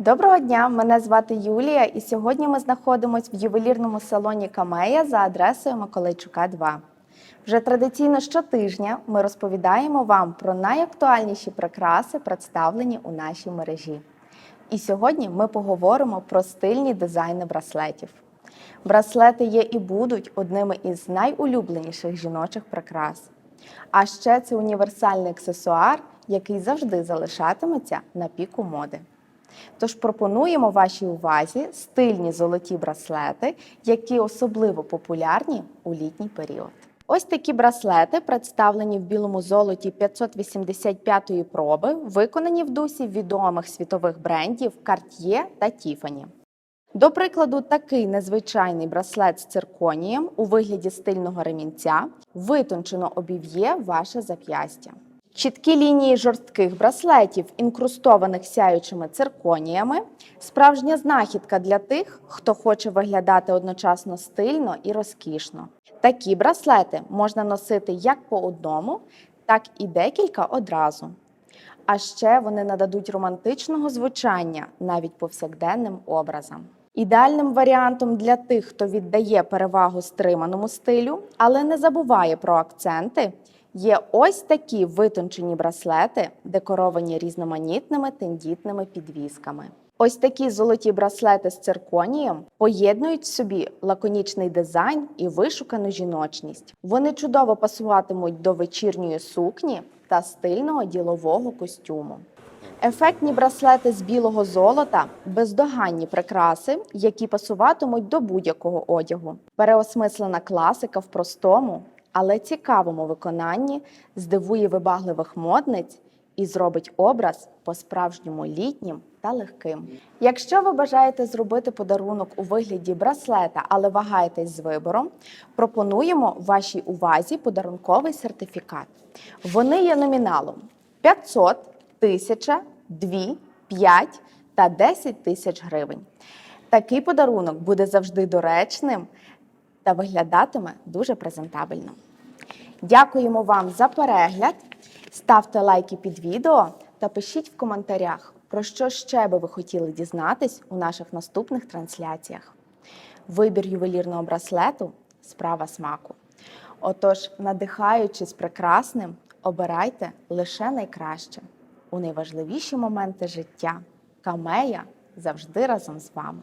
Доброго дня, мене звати Юлія, і сьогодні ми знаходимося в ювелірному салоні Камея за адресою Миколайчука 2. Вже традиційно щотижня ми розповідаємо вам про найактуальніші прикраси, представлені у нашій мережі. І сьогодні ми поговоримо про стильні дизайни браслетів. Браслети є і будуть одними із найулюбленіших жіночих прикрас. А ще це універсальний аксесуар, який завжди залишатиметься на піку моди. Тож пропонуємо вашій увазі стильні золоті браслети, які особливо популярні у літній період. Ось такі браслети представлені в білому золоті 585-ї проби, виконані в дусі відомих світових брендів Cartier та Tiffany. До прикладу, такий незвичайний браслет з цирконієм у вигляді стильного ремінця витончено обів'є ваше зап'ястя. Чіткі лінії жорстких браслетів, інкрустованих сяючими цирконіями, справжня знахідка для тих, хто хоче виглядати одночасно стильно і розкішно. Такі браслети можна носити як по одному, так і декілька одразу. А ще вони нададуть романтичного звучання навіть повсякденним образам. Ідеальним варіантом для тих, хто віддає перевагу стриманому стилю, але не забуває про акценти, є ось такі витончені браслети, декоровані різноманітними тендітними підвісками. Ось такі золоті браслети з цирконієм поєднують в собі лаконічний дизайн і вишукану жіночність. Вони чудово пасуватимуть до вечірньої сукні та стильного ділового костюму. Ефектні браслети з білого золота, бездоганні прикраси, які пасуватимуть до будь-якого одягу. Переосмислена класика в простому, але цікавому виконанні здивує вибагливих модниць і зробить образ по-справжньому літнім та легким. Якщо ви бажаєте зробити подарунок у вигляді браслета, але вагаєтесь з вибором, пропонуємо вашій увазі подарунковий сертифікат. Вони є номіналом 500, 1000, 2, 5 та 10 тисяч гривень. Такий подарунок буде завжди доречним та виглядатиме дуже презентабельно. Дякуємо вам за перегляд. Ставте лайки під відео та пишіть в коментарях, про що ще би ви хотіли дізнатись у наших наступних трансляціях. Вибір ювелірного браслету справа смаку. Отож, надихаючись прекрасним, обирайте лише найкраще. У найважливіші моменти життя камея завжди разом з вами.